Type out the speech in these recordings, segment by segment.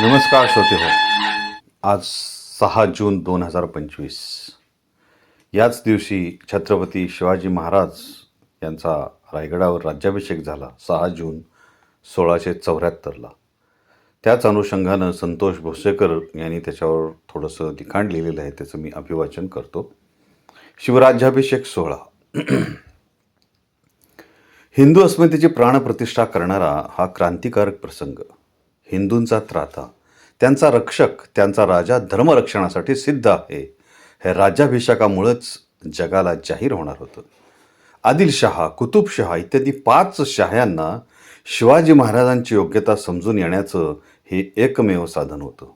नमस्कार श्रोते हो. आज सहा जून दोन हजार पंचवीस. याच दिवशी छत्रपती शिवाजी महाराज यांचा रायगडावर राज्याभिषेक झाला सहा जून सोळाशे चौऱ्याहत्तरला. त्याच अनुषंगानं संतोष भोसेकर यांनी त्याच्यावर थोडंसं लिखाण लिहिलेलं आहे त्याचं मी अभिवाचन करतो. शिवराज्याभिषेक सोहळा. हिंदू अस्मितेची प्राणप्रतिष्ठा करणारा हा क्रांतिकारक प्रसंग. हिंदूंचा त्राता. त्यांचा रक्षक त्यांचा राजा धर्मरक्षणासाठी सिद्ध आहे. हे राज्याभिषेकामुळंच जगाला जाहीर होणार होतं. आदिलशहा कुतुबशहा इत्यादी पाच शहायांना शिवाजी महाराजांची योग्यता समजून येण्याचं हे एकमेव साधन होतं.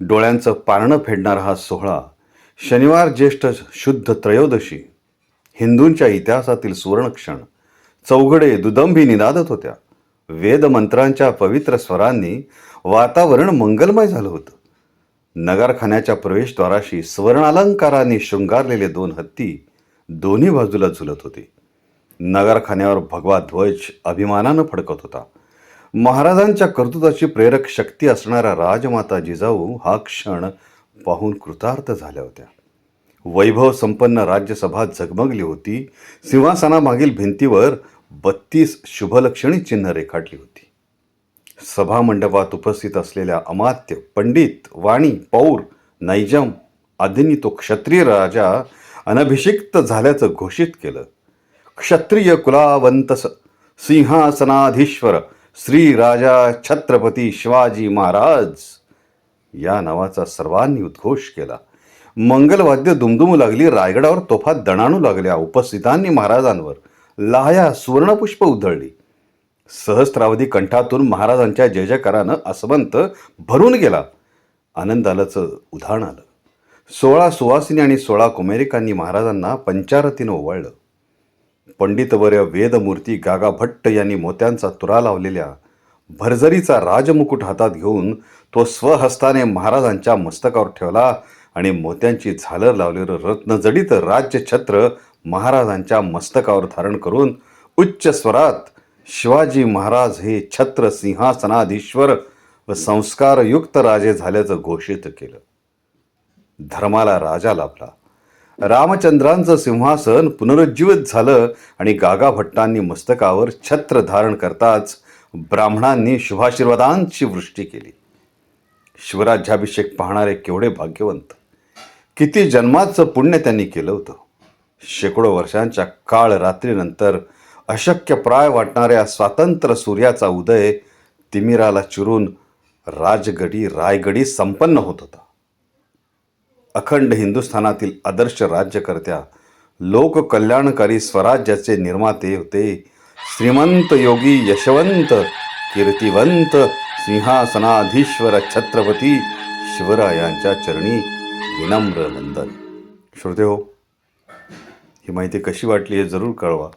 डोळ्यांचं पारणं फेडणारा हा सोहळा शनिवार ज्येष्ठ शुद्ध त्रयोदशी हिंदूंच्या इतिहासातील सुवर्णक्षण चौघडे दुदंभी निनादत होत्या. वेदमंत्रांच्या पवित्र स्वरांनी वातावरण मंगलमय झालं होतं. नगारखान्याच्या प्रवेशद्वाराशी स्वर्णालंकाराने शृंगारलेले दोन हत्ती दोन्ही बाजूला झुलत होते. नगारखान्यावर भगवा ध्वज अभिमानानं फडकत होता. महाराजांच्या कर्तृत्वाची प्रेरक शक्ती असणाऱ्या राजमाता जिजाऊ हा क्षण पाहून कृतार्थ झाल्या होत्या. वैभव संपन्न राज्यसभा झगमगली होती. सिंहासनामागील भिंतीवर बत्तीस शुभलक्षणी चिन्ह रेखाटली होती. सभामंडपात उपस्थित असलेल्या अमात्य पंडित वाणी पौर नैजम आदींनी तो क्षत्रिय राजा अनभिषिक्त झाल्याचं घोषित केलं. क्षत्रिय कुलावंत सिंहासनाधीश्वर श्री राजा छत्रपती शिवाजी महाराज या नावाचा सर्वांनी उद्घोष केला. मंगलवाद्य दुमदुमू लागली रायगडावर तोफा दणाणू लागल्या उपस्थितांनी महाराजांवर लाया सुवर्णपुष्प उधळली. सहस्त्रावधी कंठातून महाराजांच्या जयजयकारानं असमंत भरून गेला. आनंदालाचं उदाहरण उधाण आलं. सोळा सुवासिनी आणि सोळा कुमेरिकांनी महाराजांना पंचारतीनं ओवाळलं. पंडितवर्य वेदमूर्ती गागा भट्ट यांनी मोत्यांचा तुरा लावलेल्या भरजरीचा राजमुकुट हातात घेऊन तो स्वहस्ताने महाराजांच्या मस्तकावर ठेवला आणि मोत्यांची झालर लावलेलं रत्नजडित राज्यछत्र महाराजांच्या मस्तकावर धारण करून उच्च स्वरात शिवाजी महाराज हे छत्र सिंहासनाधीश्वर व संस्कारयुक्त राजे झाल्याचं घोषित केलं. धर्माला राजा लाभला. रामचंद्रांचं सिंहासन पुनरुज्जीवित झालं आणि गागाभट्टांनी मस्तकावर छत्र धारण करताच ब्राह्मणांनी शुभाशीर्वादांची वृष्टी केली. शिवराज्याभिषेक पाहणारे केवढे भाग्यवंत. किती जन्माचं पुण्य त्यांनी केलं होतं. शेकडो वर्षांच्या काळ रात्रीनंतर अशक्यप्राय वाटणाऱ्या स्वातंत्र्य सूर्याचा उदय तिमिराला चिरून राजगडी रायगडी संपन्न होत होता. अखंड हिंदुस्थानातील आदर्श राज्यकर्त्या लोककल्याणकारी स्वराज्याचे निर्माते होते श्रीमंत योगी यशवंत कीर्तिवंत सिंहासनाधीश्वर छत्रपती शिवरायांच्या चरणी विनम्र वंदन. श्रोते हो ही माहिती कशी वाटली हे जरूर कळवा.